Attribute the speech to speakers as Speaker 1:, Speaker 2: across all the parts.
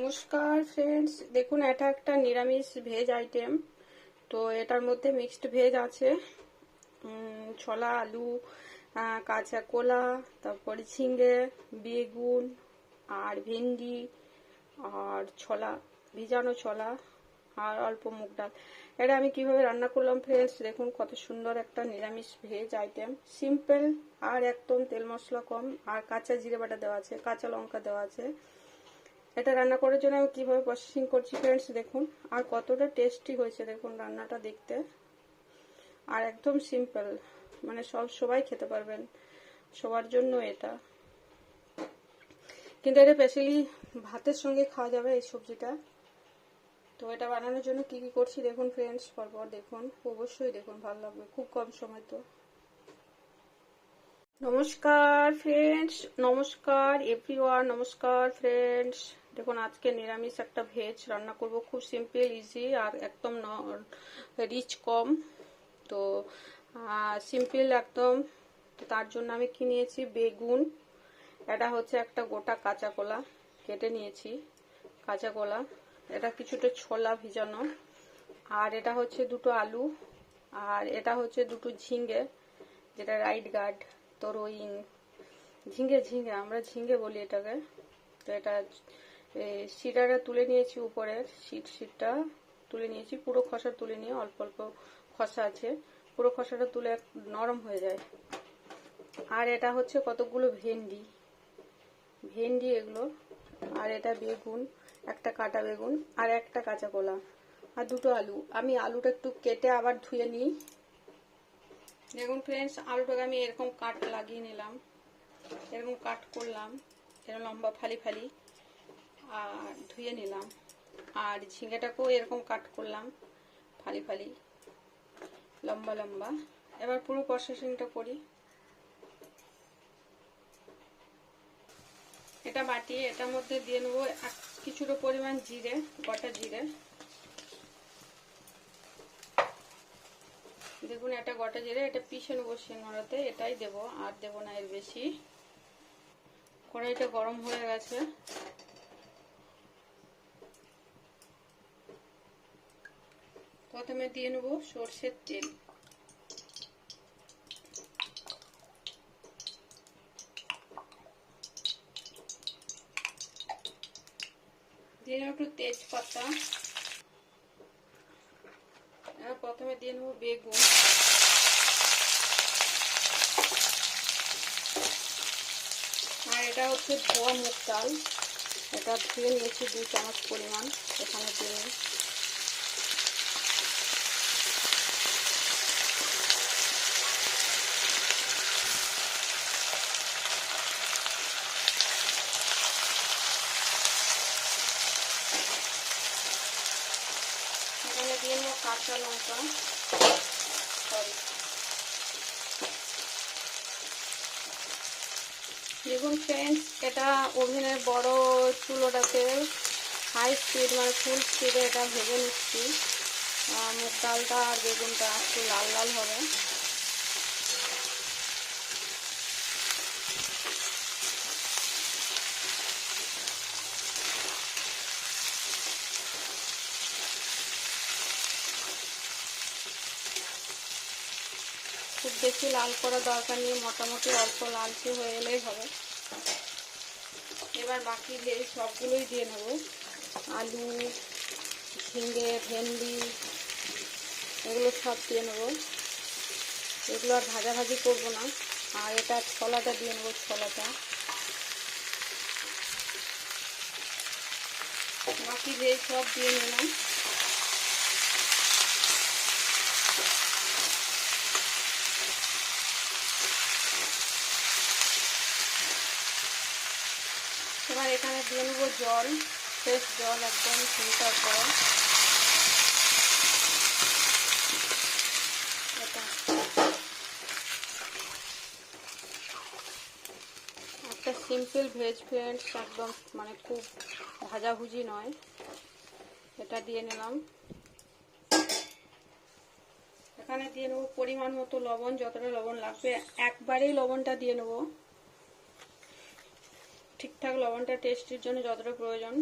Speaker 1: নমস্কার ফ্রেন্ডস দেখুন, এটা একটা নিরামিষ ভেজ আইটেম তো এটার মধ্যে মিক্সড ভেজ আছে। ছোলা, আলু কাঁচা কলা, তারপরে ঝিঙ্গে বেগুন আর ভেন্ডি আর ছোলা, ভিজানো ছোলা আর অল্প মুগ ডাল। এটা আমি কীভাবে রান্না করলাম ফ্রেন্ডস দেখুন, কত সুন্দর একটা নিরামিষ ভেজ আইটেম সিম্পল আর একদম তেল মশলা কম। আর কাঁচা জিরে বাটা দেওয়া আছে, কাঁচা লঙ্কা দেওয়া আছে। এটা রান্না করার জন্য আমি কীভাবে প্রসেসিং করছি ফ্রেন্ডস দেখুন। আর কতটা টেস্টি হয়েছে, দেখুন রান্নাটা দেখতে। আর একদম সিম্পল মানে সব সবাই খেতে পারবেন। সবার জন্য এটা। কিন্তু এটা স্পেশালি ভাতের সঙ্গে খাওয়া যাবে এই সবজিটা। তো এটা বানানোর জন্য কি কি করছি, দেখুন ফ্রেন্ডস পরপর দেখুন। অবশ্যই দেখুন, ভালো লাগবে। খুব কম সময় তো। নমস্কার ফ্রেন্ডস নমস্কার এভরিওয়ান নমস্কার ফ্রেন্ডস দেখুন, আজকে নিরামিষ একটা ভেজ রান্না করব। খুব সিম্পল ইজি আর একদম রিচ কম। তো সিম্পল একদম। তার জন্য আমি কি নিয়েছি? বেগুন। এটা হচ্ছে একটা গোটা কাঁচা কলা। কেটে নিয়েছি কাঁচা কলা। এটা কিছুটা ছোলা ভিজানো। আর এটা হচ্ছে দুটো আলু। আর এটা হচ্ছে দুটো ঝিঙ্গে যেটা রাইট গার্ড। তোর ওই ঝিঙ্গে ঝিঙ্গে, আমরা ঝিঙ্গে বলি এটাকে। তো এটা শিরাটা তুলে নিয়েছি উপরের শীত শীতটা তুলে নিয়েছি, পুরো খসা তুলে নিয়ে অল্প অল্প খসা আছে। পুরো খসাটা তুলে নরম হয়ে যায়। আর এটা হচ্ছে কতগুলো ভেন্ডি। ভেন্ডি এগুলো, আর এটা বেগুন, একটা কাটা বেগুন, আর একটা কাঁচা কলা, আর দুটো আলু। আমি আলুটা একটু কেটে আবার ধুয়ে নিই। দেখুন ফ্রেন্ডস আলুটাকে আমি এরকম কাট লাগিয়ে নিলাম। এরকম কাট করলাম এরকম লম্বা ফালি ফালি, আর ধুয়ে নিলাম। আর ঝিঙেটাকেও এরকম কাট করলাম, ফালি ফালি, লম্বা লম্বা। এবার পুরো প্রসেসিংটা করি। এটা বাটি এটার মধ্যে দিয়ে নেব কিছুটা পরিমাণ জিরে, গোটা জিরে। দেখুন, এটা গোটা জিরে, এটা পিষে নেব শিলনোড়াতে এটাই দেব, আর দেব না এর বেশি। কড়াইটা গরম হয়ে গেছে। প্রথমে দিয়ে নেব সর্ষের তেল। দিয়ে নেব একটু তেজপাতা প্রথমে দিয়ে নেব বেগুন। আর এটা হচ্ছে ধোয়া মুগ চাল। এটা ধুয়ে নিয়েছি দু চামচ পরিমাণ। এখানে দিয়ে নেব এখানে দিয়ে নেব কাঁচা লঙ্কা। সরি দেখুন ফ্রেন্ডস এটা ওভেনের বড় চুলোটাতে হাই স্পিড মানে ফুল স্পিডে এটা ভেজে নিচ্ছি। মুগ ডালটা আর বেগুনটা একটু লাল লাল হবে খুব বেশি লাল করা দরকার নেই, মোটামুটি অল্প লালচে হয়ে এলেই হবে। এবার বাকি সবগুলোই দিয়ে নেব। আলু, ঝিঙে, ভেন্ডি, এগুলো সব দিয়ে নেব। এগুলো আর ভাজাভাজি করব না। আর এটা ছোলাটা দিয়ে নেব, ছোলাটা। বাকি যে সব দিয়ে নিলাম এবার এখানে দিয়ে নেব জল, ফ্রেশ জল একদম ফিল্টার করা। একটা সিম্পল ভেজ ফ্রেন্ডস একদম মানে খুব ভাজাভুজি নয়। এটা দিয়ে নিলাম। এখানে দিয়ে নেব পরিমাণ মতো লবণ, যতটা লবণ লাগবে, একবারেই লবণটা দিয়ে নেব। ঠিকঠাক লবণটা টেস্টের জন্য যতটা প্রয়োজন।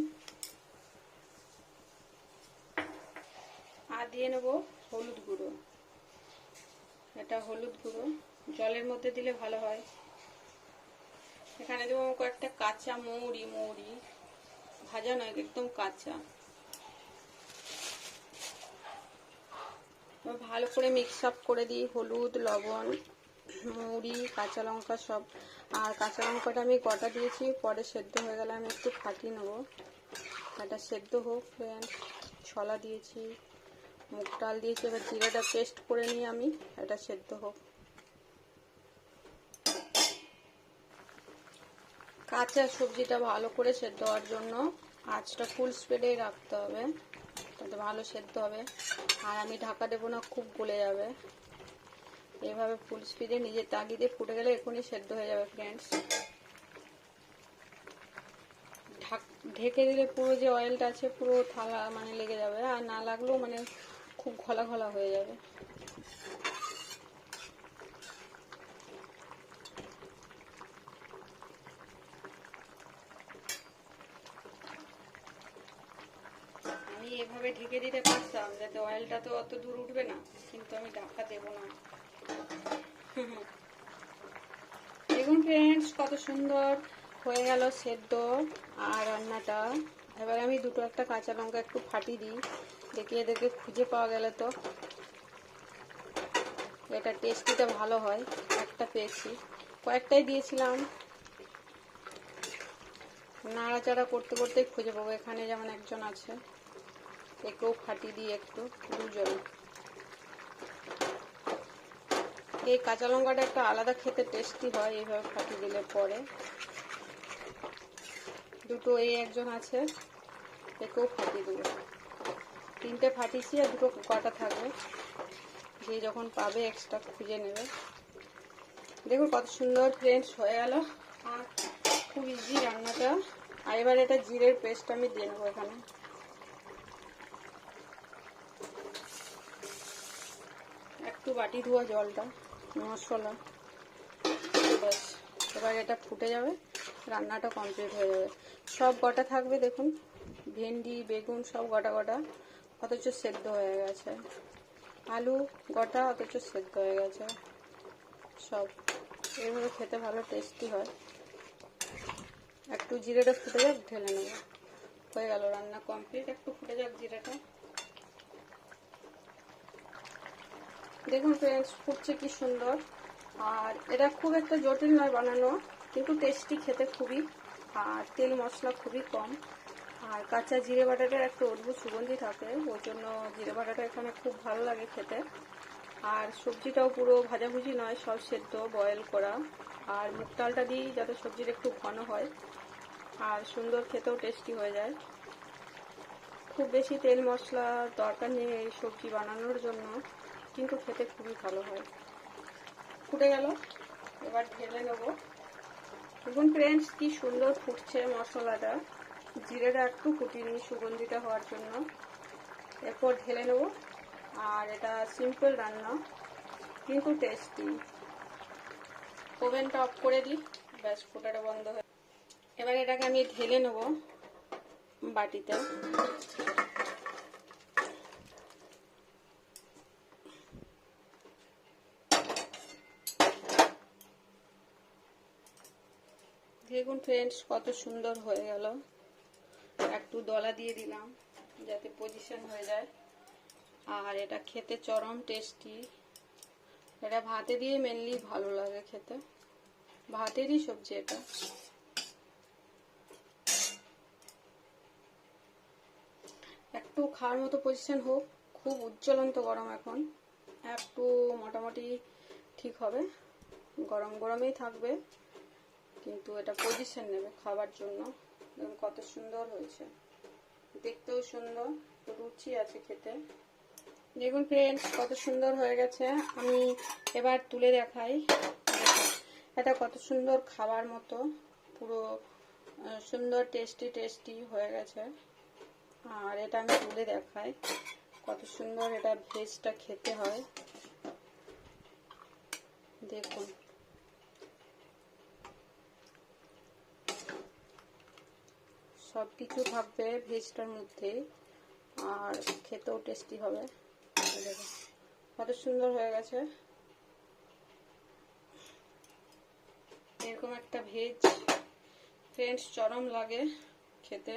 Speaker 1: আর দিয়ে নেব হলুদ গুঁড়ো। এটা হলুদ গুঁড়ো। জলের মধ্যে দিলে ভালো হয়। এখানে দেবো কয়েকটা কাঁচা মৌরি মৌরি ভাজা নয়, একদম কাঁচা। ভালো করে মিক্স আপ করে দিই হলুদ, লবণ। মুড়ি, কাঁচা লঙ্কা সব। আর কাঁচা লঙ্কাটা আমি কটা দিয়েছি, পরে সেদ্ধ হয়ে গেলে আমি একটু ফাটিয়ে নেব। এটা সেদ্ধ হোক ছলা দিয়েছি, মুগ ডাল দিয়েছি, এবার জিরাটা পেস্ট করে নিই আমি এটা সেদ্ধ হোক। কাঁচা সবজিটা ভালো করে সেদ্ধ হওয়ার জন্য আঁচটা ফুল স্পিডেই রাখতে হবে, তাতে ভালো সেদ্ধ হবে। আর আমি ঢাকা দেবো না, খুব গলে যাবে। এইভাবে ফুল স্পিডে নিজের তাগিদে ফুটে গেলে এখনই সেদ্ধ হয়ে যাবে ফ্রেন্ডস ঢেকে দিলে পুরো যে অয়েলটা আছে, পুরো থালা মানে লেগে যাবে। আর না লাগলেও মানে খুব ঘলা ঘলা হয়ে যাবে। আমি এভাবে ঢেকে দিতে পারতাম, যাতে অয়েলটা তো অত দূর উঠবে না, কিন্তু আমি ঢাকা দেবো না। ফ্রেন্ডস কত সুন্দর হয়ে গেল সেদ্ধ আর রান্নাটা। এবার আমি দুটো একটা কাঁচা লঙ্কা একটু ফাটিয়ে দিই। দেখে খুঁজে পাওয়া গেলে তো। এটা টেস্টিটা ভালো হয়, একটা পেয়েছি। কয়েকটাই দিয়েছিলাম। নাড়াচাড়া করতে করতেই খুঁজে পাবো, এখানে যেমন একজন আছে। একেও ফাটিয়ে দিই একটু, দুজন। এই কাঁচা লঙ্কাটা একটা আলাদা খেতে টেস্টি হয় এইভাবে ফাটিয়ে দিলে পরে। দুটো এই একজন আছে, একেও ফাটিয়ে দেবো। তিনটে ফাটিয়েছি আর দুটো কটা থাকবে। যে যখন পাবে এক্সট্রা খুঁজে নেবে। দেখুন কত সুন্দর ফ্রেন্ডস হয়ে গেল। আর খুব ইজি রান্নাটা। আর এবার এটা জিরের পেস্ট আমি দিয়ে নেব এখানে। একটু বাটি ধোয়া জলটা। মশলা ব্যাস এবার এটা ফুটে যাবে, রান্নাটা কমপ্লিট হয়ে যাবে। সব গোটা থাকবে দেখুন, ভেন্ডি, বেগুন, সব গোটা গোটা অথচ সেদ্ধ হয়ে গেছে। আলু গোটা, অথচ সেদ্ধ হয়ে গেছে। সব এইভাবে খেতে ভালো টেস্টি হয়। একটু জিরেটা ফুটে যাক, ঢেলে নেব। হয়ে গেল রান্না কমপ্লিট একটু ফুটে যাক জিরেটা। দেখুন ফ্রেন্ডস ফুটছে কি সুন্দর। আর এটা খুব একটা জটিল নয় বানানো, কিন্তু টেস্টি খেতে খুবই, আর তেল মশলা খুবই কম। আর কাঁচা জিরে বাটাটার একটা অদ্ভুত সুগন্ধি থাকে ওই জন্য জিরে বাটাটা এখানে খুব ভালো লাগে খেতে। আর সবজিটাও পুরো ভাজাভুজি নয়, সব সেদ্ধ বয়েল করা। আর মুগ ডালটা দিই যাতে সবজিটা একটু ঘন হয়, আর সুন্দর খেতেও টেস্টি হয়ে যায়। খুব বেশি তেল মশলা দরকার নেই এই সবজি বানানোর জন্য। কিন্তু খেতে খুবই ভালো হয়। ফুটে গেল। এবার ঢেলে নেব। দেখুন ফ্রেন্ডস কি সুন্দর ফুটছে মশলাটা। জিরেটা একটু ফুটিনি সুগন্ধিটা হওয়ার জন্য। এরপর ঢেলে নেব। আর এটা সিম্পল রান্না, কিন্তু টেস্টি ওভেনটা অফ করে দিই। ব্যাস, ফোটাটা বন্ধ হয়ে এবার এটাকে আমি ঢেলে নেব বাটিতে। দেখুন ফ্রেন্ডস, কত সুন্দর হয়ে গেল। একটু দলা দিয়ে দিলাম, যাতে পজিশন হয়ে যায়। আর এটা খেতে চরম টেস্টি এটা ভাতে দিয়ে মেনলি ভালো লাগে খেতে। ভাতেরই সবজি এটা। একটু খাওয়ার মতো পজিশন হোক, খুব উজ্জ্বলন্ত গরম এখন। একটু মোটামুটি ঠিক হবে। গরম গরমেই থাকবে। কিন্তু এটা পজিশন নেবে খাবার জন্য। দেখুন কত সুন্দর হয়েছে। দেখতেও সুন্দর রুচি আছে খেতে। দেখুন ফ্রেন্ডস কত সুন্দর হয়ে গেছে। আমি এবার তুলে দেখাই। এটা কত সুন্দর খাবার মতো, পুরো সুন্দর টেস্টি টেস্টি হয়ে গেছে। আর এটা আমি তুলে দেখাই। কত সুন্দর এটা ভেজটা খেতে হয়। দেখুন। সব কিছু থাকবে ভেজটার মধ্যে, আর খেতেও টেস্টি হবে। কত সুন্দর হয়ে গেছে। এরকম একটা ভেজ, ফ্রেন্ডস চরম লাগে খেতে।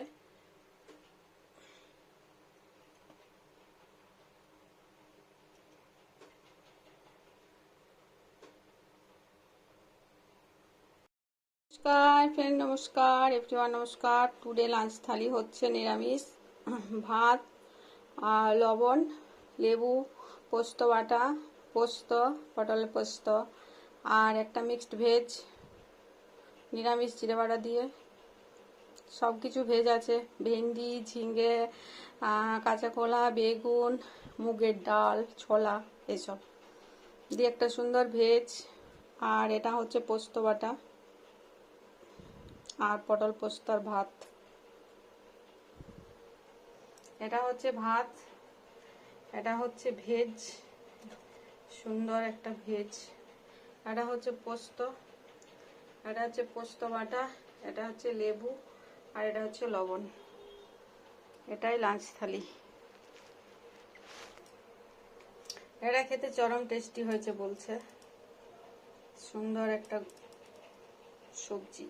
Speaker 1: নমস্কার ফ্রেন্ড নমস্কার এভরিওয়ান নমস্কার। টুডে লাঞ্চ থালি হচ্ছে নিরামিষ ভাত আর লবণ লেবু পোস্ত বাটা পোস্ত পটলের পোস্ত আর একটা মিক্সড ভেজ নিরামিষ জিরে বাটা দিয়ে। সব কিছু ভেজ আছে ভেন্ডি আহ, কাঁচা কলা বেগুন মুগের ডাল ছোলা এসব। দিয়ে একটা সুন্দর ভেজ আর এটা হচ্ছে পোস্ত বাটা। আর পটল পোস্তর ভাত। এটা হচ্ছে ভাত, এটা হচ্ছে ভেজ, সুন্দর একটা ভেজ। এটা হচ্ছে পোস্ত, এটা হচ্ছে পোস্ত বাটা, এটা হচ্ছে লেবু, আর এটা হচ্ছে লবণ। এটাই লাঞ্চ থালি। এটা খেতে চরম টেস্টি হয়েছে বলছে। সুন্দর একটা সবজি।